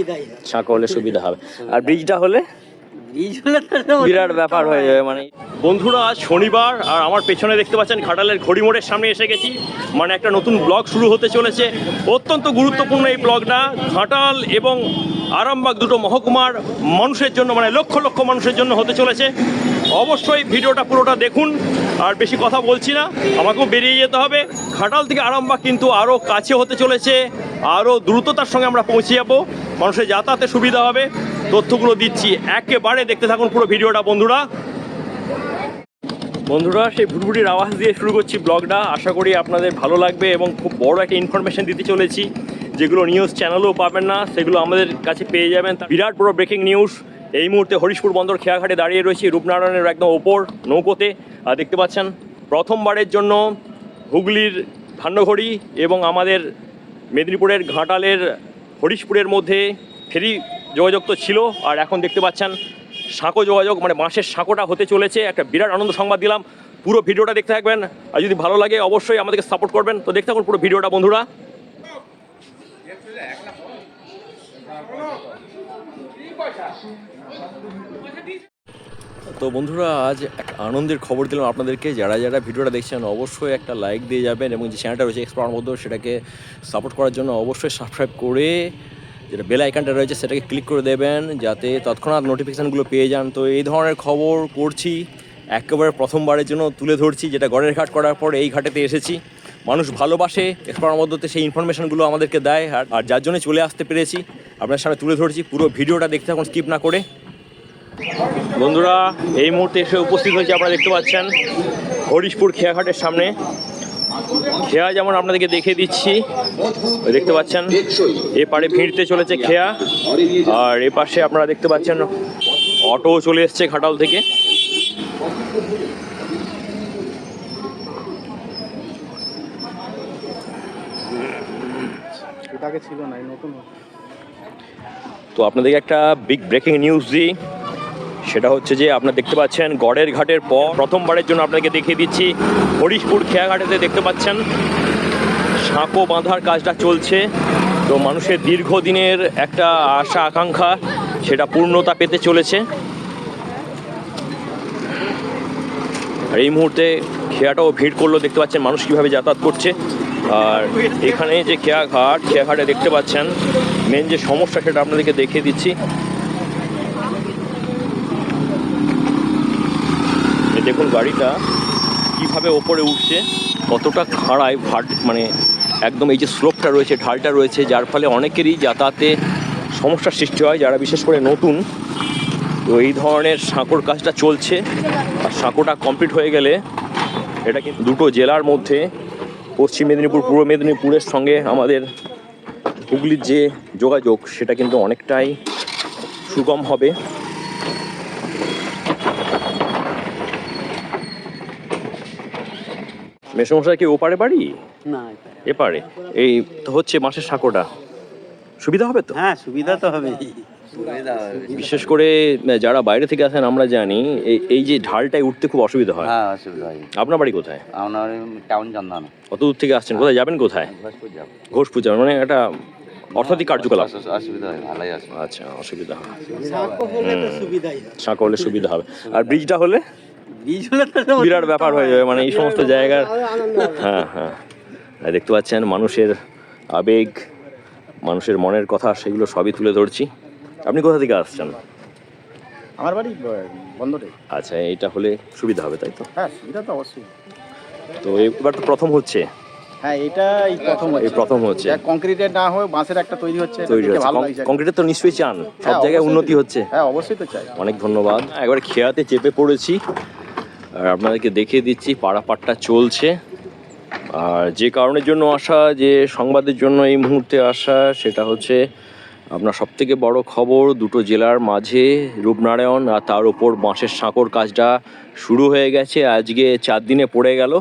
সুবিধাই হয়। হলে সুবিধা হবে। আর ব্রিজটা হলে? ব্রিজ হলে তো বিরাট ব্যাপার হয়ে যাবে মানে বন্ধুরা আজ শনিবার আর আমার পেছনে দেখতে পাচ্ছেন ঘাটালের ঘড়ি মোড়ের সামনে এসে গেছি। মানে একটা নতুন ব্লগ শুরু হতে চলেছে। অত্যন্ত গুরুত্বপূর্ণ এই ব্লগটা। ঘাটাল এবং আরামবাগ দুটো মহকুমার মানুষের জন্য মানে লক্ষ লক্ষ মানুষের জন্য হতে চলেছে। অবশ্যই ভিডিওটা পুরোটা দেখুন আর বেশি কথা বলছি না। আমাকেও বেরিয়ে যেতে হবে। ঘাটাল থেকে আরামবাগ কিন্তু আরও কাছে হতে চলেছে। আরও দ্রুততার সঙ্গে আমরা পৌঁছে যাব। মানুষের যাতায়াতে সুবিধা হবে। তথ্যগুলো দিচ্ছি একেবারে। দেখতে থাকুন পুরো ভিডিওটা, বন্ধুরা। বন্ধুরা, সেই ভুটভুটির আওয়াজ দিয়ে শুরু করছি ব্লগটা। আশা করি আপনাদের ভালো লাগবে এবং খুব বড় একটা ইনফরমেশন দিতে চলেছি। যেগুলো নিউজ চ্যানেলেও পাবেন না, সেগুলো আমাদের কাছে পেয়ে যাবেন। বিরাট বড় ব্রেকিং নিউজ এই মুহূর্তে হরিশপুর বন্দর খেয়াঘাটে দাঁড়িয়ে রয়েছি, রূপনারায়ণের একদম ওপর নৌকোতে। দেখতে পাচ্ছেন, প্রথমবারের জন্য হুগলির ধান্যঘড়ি এবং আমাদের মেদিনীপুরের ঘাটালের হরিশপুরের মধ্যে ফেরি যোগাযোগ তো ছিল, আর এখন দেখতে পাচ্ছেন সাঁকো যোগাযোগ মানে বাঁশের সাঁকোটা হতে চলেছে। একটা বিরাট আনন্দ সংবাদ দিলাম। পুরো ভিডিওটা দেখতে থাকবেন। আর যদি ভালো লাগে, অবশ্যই আমাদেরকে সাপোর্ট করবেন। তো দেখতে থাকুন পুরো ভিডিওটা, বন্ধুরা। তো বন্ধুরা, আজ এক আনন্দের খবর দিলাম আপনাদেরকে। যারা যারা ভিডিওটা দেখছেন, অবশ্যই একটা লাইক দিয়ে যাবেন এবং যে চ্যানেলটা রয়েছে এক্সপ্লোর মধ্যে সেটাকে সাপোর্ট করার জন্য অবশ্যই সাবস্ক্রাইব করে যেটা বেল আইকনটা রয়েছে, সেটাকে ক্লিক করে দেবেন, যাতে তৎক্ষণাৎ নোটিফিকেশানগুলো পেয়ে যান। তো এই ধরনের খবর করছি একেবারে প্রথমবারের জন্য তুলে ধরছি, যেটা গড়ের ঘাট করার পর এই ঘাটেতে এসেছি। মানুষ ভালোবাসে এক্সপ্লোর মধ্যে সেই ইনফরমেশনগুলো আমাদেরকে দেয়, আর যার জন্য চলে আসতে পেরেছি। আপনার সামনে তুলে ধরছি, পুরো ভিডিওটা দেখতে থাকুন স্কিপ না করে। বন্ধুরা এই মুহূর্তে এসে উপস্থিত হয়েছে আপনারা দেখতে পাচ্ছেন হরিশপুর খেয়াঘাটের সামনে। খেয়া যেমন আপনাদেরকে দেখিয়ে দিচ্ছি দেখতে পাচ্ছেন এ পারে ভিড়তে চলেছে খেয়া। আর এ পাশে আপনারা দেখতে পাচ্ছেন অটো চলে এসছে ঘাটাল থেকে। ছিল না নতুন। তো আপনাদেরকে একটা বিগ ব্রেকিং নিউজ দিই। সেটা হচ্ছে যে আপনারা দেখতে পাচ্ছেন গড়ের ঘাটের পর প্রথমবারের জন্য আপনাকে দেখিয়ে দিচ্ছি হরিশপুর খেয়াঘাটেতে দেখতে পাচ্ছেন সাঁকো বাঁধার কাজটা চলছে। তো মানুষের দীর্ঘদিনের একটা আশা, আকাঙ্ক্ষা, সেটা পূর্ণতা পেতে চলেছে। আর এই মুহূর্তে খেয়াটাও ভিড় করল, দেখতে পাচ্ছেন মানুষ কীভাবে যাতায়াত করছে। আর এখানে যে খেয়াঘাট, খেয়াঘাটে দেখতে পাচ্ছেন মেন যে সমস্যা সেটা আপনাদেরকে দেখিয়ে দিচ্ছি। দেখুন গাড়িটা কীভাবে ওপরে উঠছে, কতটা খাড়ায় ভাট মানে একদম এই যে স্লোপটা রয়েছে, ঢালটা রয়েছে, যার ফলে অনেকেরই যাতায়াতে সমস্যার সৃষ্টি হয়, যারা বিশেষ করে নতুন। তো এই ধরনের সাঁকোর কাজটা চলছে, আর সাঁকোটা কমপ্লিট হয়ে গেলে এটা কিন্তু দুটো জেলার মধ্যে, পশ্চিম মেদিনীপুর, পূর্ব মেদিনীপুরের সঙ্গে আমাদের হুগলির যে যোগাযোগ, সেটা কিন্তু অনেকটাই সুগম হবে। মেসমশাই কি ওপারে বাড়ি? না এপারে এই তো হচ্ছে মাসের সাঁকোটা। সুবিধা হবে তো? হ্যাঁ সুবিধা তো হবে বিশেষ করে যারা বাইরে থেকে আসেন আমরা জানি এই এই যে ঢালটায় উঠতে খুব অসুবিধা হয়। হ্যাঁ অসুবিধা হয়। আপনার বাড়ি কোথায়? আপনার টাউন চন্দানা। কত দূর থেকে আসছেন কোথায়? যাবেন কোথায়? ঘোষপুর ঘোষ পূজা মানে একটা অর্থাধিক কার্যকলাপ। অসু- অসুবিধা হয় ভালোই আচ্ছা অসুবিধা হয়। সাঁকো হলে তো সুবিধাই সাঁকো হলে সুবিধা হবে। আর ব্রিজটা হলে? বিরাট ব্যাপার হয়ে যাবে মানে এই সমস্ত জায়গার আরও আনন্দ হবে। হ্যাঁ হ্যাঁ। দেখতে পাচ্ছেন মানুষের আবেগ মানুষের মনের কথা সেগুলো সবই তুলে ধরছি। আপনি কোথা থেকে আসছেন? আমার বাড়ি বন্ধরে আচ্ছা এটা হলে সুবিধা হবে তাই তো? হ্যাঁ সুবিধা তো অবশ্যই। তো এবার তো প্রথম হচ্ছে। হ্যাঁ এটা এই প্রথম এই প্রথম হচ্ছে। কংক্রিটের না হয়ে বাঁশের একটা তৈরি হচ্ছে তৈরি হচ্ছে। কংক্রিটের তো নিশ্চয়ই চান। সব হ্যাঁ, জায়গায় উন্নতি হচ্ছে। হ্যাঁ অবশ্যই তো চাই। অনেক ধন্যবাদ। একবার খেয়াতে চেপে পড়েছি। আর আপনাদেরকে দেখিয়ে দিচ্ছি পাড়াপাটটা চলছে। আর যে কারণের জন্য আসা, যে সংবাদের জন্য এই মুহূর্তে আসা, সেটা হচ্ছে আপনার সবথেকে বড় খবর, দুটো জেলার মাঝে রূপনারায়ণ আর তার উপর বাঁশের সাঁকোর কাজটা শুরু হয়ে গেছে। আজকে চার দিনে পড়ে গেল।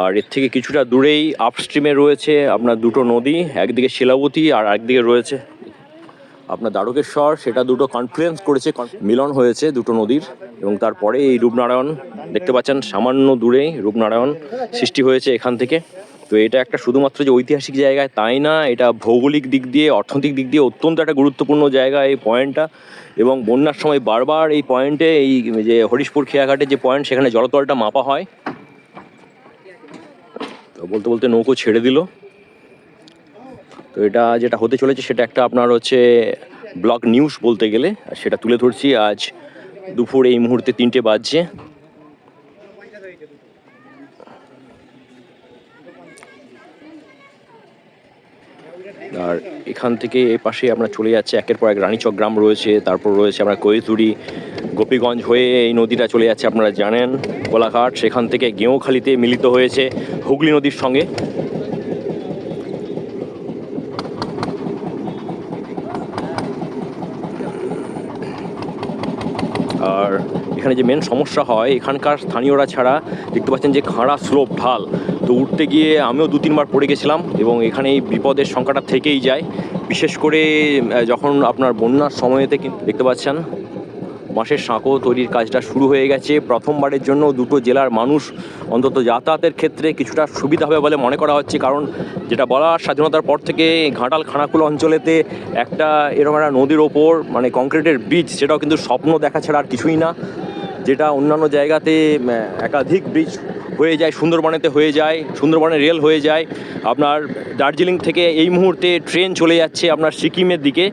আর এর থেকে কিছুটা দূরেই আপস্ট্রিমে রয়েছে আপনার দুটো নদী, একদিকে শিলাবতী আর একদিকে রয়েছে আপনার দ্বারকেশ্বর, সেটা দুটো কনফ্লুয়েন্স করেছে মিলন হয়েছে দুটো নদীর, এবং তারপরে এই রূপনারায়ণ, দেখতে পাচ্ছেন, সামান্য দূরেই রূপনারায়ণ সৃষ্টি হয়েছে এখান থেকে। তো এটা একটা শুধুমাত্র যে ঐতিহাসিক জায়গায় তাই না? এটা ভৌগোলিক দিক দিয়ে, অর্থনৈতিক দিক দিয়ে অত্যন্ত একটা গুরুত্বপূর্ণ জায়গা এই পয়েন্টটা। এবং বন্যার সময় বারবার এই পয়েন্টে, এই যে হরিশপুর খেয়াঘাটের যে পয়েন্ট, সেখানে জলতলটা মাপা হয়। তো বলতে বলতে নৌকো ছেড়ে দিল। তো এটা যেটা হতে চলেছে সেটা একটা আপনার হচ্ছে ব্লক নিউজ বলতে গেলে। আর সেটা তুলে ধরছি আজ দুপুর এই মুহূর্তে তিনটে বাজছে। আর এখান থেকে এই পাশে আমরা চলে যাচ্ছে, একের পর এক রানীচক গ্রাম রয়েছে, তারপর রয়েছে আমরা কৈতুরি গোপীগঞ্জ হয়ে এই নদীটা চলে যাচ্ছে, আপনারা জানেন, কোলাঘাট, সেখান থেকে গেঁওখালিতে মিলিত হয়েছে হুগলি নদীর সঙ্গে। আর এখানে যে মেন সমস্যা হয়, এখানকার স্থানীয়রা ছাড়া দেখতে পাচ্ছেন যে খাঁড়া স্লোপ, ঢাল। তো উঠতে গিয়ে আমিও দু, তিনবার পড়ে গেছিলাম এবং এখানে এই বিপদের সংখ্যাটা থেকেই যায়। বিশেষ করে যখন আপনার বন্যার সময়তে কিন্তু দেখতে পাচ্ছেন বাঁশের সাঁকো তৈরির কাজটা শুরু হয়ে গেছে। প্রথমবারের জন্য দুটো জেলার মানুষ অন্তত যাতায়াতের ক্ষেত্রে কিছুটা সুবিধা হবে বলে মনে করা হচ্ছে। কারণ যেটা বলা স্বাধীনতার পর থেকে ঘাটাল খানাকুল অঞ্চলেতে একটা এরকম একটা নদীর ওপর মানে কংক্রিটের ব্রিজ সেটাও কিন্তু স্বপ্ন দেখা ছাড়া আর কিছুই না। যেটা অন্যান্য জায়গাতে একাধিক ব্রিজ হয়ে যায়, সুন্দরবনেতে হয়ে যায়, সুন্দরবনে রেল হয়ে যায়। আপনার দার্জিলিং থেকে এই মুহূর্তে ট্রেন চলে যাচ্ছে আপনার সিকিমের দিকে।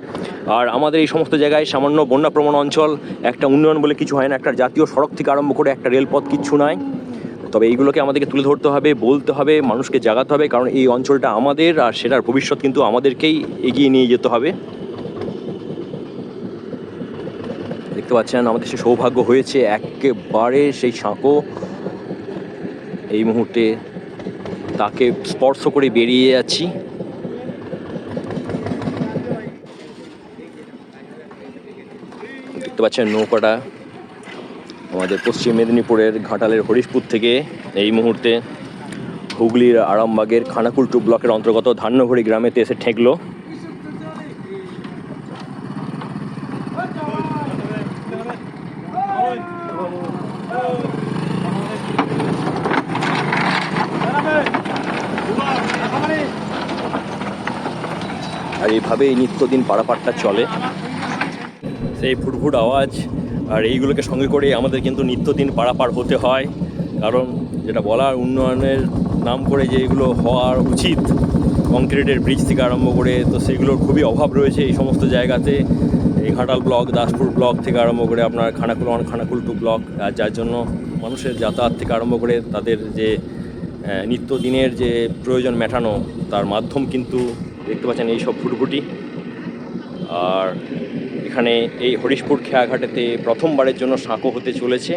আর আমাদের এই সমস্ত জায়গায় সামান্য বন্যাপ্রবণ অঞ্চল, একটা উন্নয়ন বলে কিছু হয় না, একটা জাতীয় সড়ক থেকে আরম্ভ করে একটা রেলপথ কিচ্ছু নাই। তবে এইগুলোকে আমাদেরকে তুলে ধরতে হবে, বলতে হবে, মানুষকে জাগাতে হবে, কারণ এই অঞ্চলটা আমাদের আর সেটার ভবিষ্যৎ কিন্তু আমাদেরকেই এগিয়ে নিয়ে যেতে হবে। দেখতে পাচ্ছেন, আমাদের সে সৌভাগ্য হয়েছে, একেবারে সেই সাঁকো এই মুহূর্তে তাকে স্পর্শ করে বেরিয়ে যাচ্ছি। দেখতে পাচ্ছেন নৌকাটা আমাদের পশ্চিম মেদিনীপুরের ঘাটালের হরিশপুর থেকে। এই মুহূর্তে হুগলির আরামবাগের খানাকুলটু ব্লকের অন্তর্গত ধান্যঘড়ি গ্রামেতে এসে ঠেকলো। আর এইভাবেই নিত্যদিন পারাপারটা চলে। সেই ফুটফুট আওয়াজ আর এইগুলোকে সঙ্গে করে আমাদের কিন্তু নিত্যদিন পারাপার হতে হয়। কারণ যেটা বলার উন্নয়নের নাম করে যে এগুলো হওয়ার উচিত, কংক্রিটের ব্রিজ থেকে আরম্ভ করে, তো সেগুলোর খুবই অভাব রয়েছে এই সমস্ত জায়গাতে। এই ঘাটাল ব্লক, দাসপুর ব্লক থেকে আরম্ভ করে আপনার Khanakul one, Khanakul two block, আর যার জন্য মানুষের যাতায়াত থেকে আরম্ভ করে তাদের যে নিত্যদিনের যে প্রয়োজন মেটানো, তার মাধ্যম কিন্তু দেখতে পাচ্ছেন এই সব ফুটফুটি আর এখানে এই হরিশপুর খেয়াঘাটেতে প্রথমবারের জন্য সাঁকো হতে চলেছে।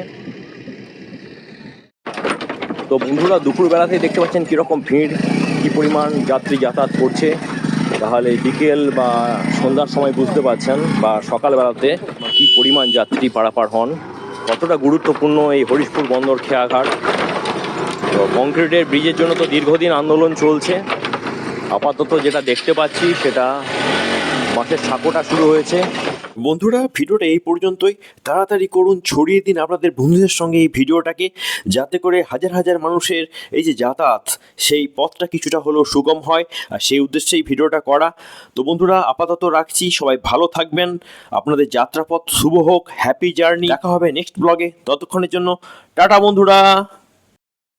তো বন্ধুরা, দুপুরবেলাতেই দেখতে পাচ্ছেন কীরকম ভিড়, কী পরিমাণ যাত্রী যাতায়াত করছে। তাহলে বিকেল বা সন্ধ্যার সময় বুঝতে পারছেন, বা সকালবেলাতে কী পরিমাণ যাত্রী পারাপার হন। কতটা গুরুত্বপূর্ণ এই হরিশপুর বন্দর খেয়াঘাট। তো কংক্রিটের ব্রিজের জন্য তো দীর্ঘদিন আন্দোলন চলছে। আপাতত যেটা দেখতে পাচ্ছি, সেটা মাসের সাঁকোটা শুরু হয়েছে। বন্ধুরা, ভিডিওটা এই পর্যন্তই। তাড়াতাড়ি করুন, ছড়িয়ে দিন আপনাদের বন্ধুদের সঙ্গে এই ভিডিওটাকে, যাতে করে হাজার হাজার মানুষের এই যে যাতায়াত, সেই পথটা কিছুটা হলেও সুগম হয়। আর সেই উদ্দেশ্যে এই ভিডিওটা করা। তো বন্ধুরা, আপাতত রাখছি। সবাই ভালো থাকবেন। আপনাদের যাত্রাপথ শুভ হোক। হ্যাপি জার্নি দেখা হবে নেক্সট ব্লগে ততক্ষণের জন্য, টাটা বন্ধুরা।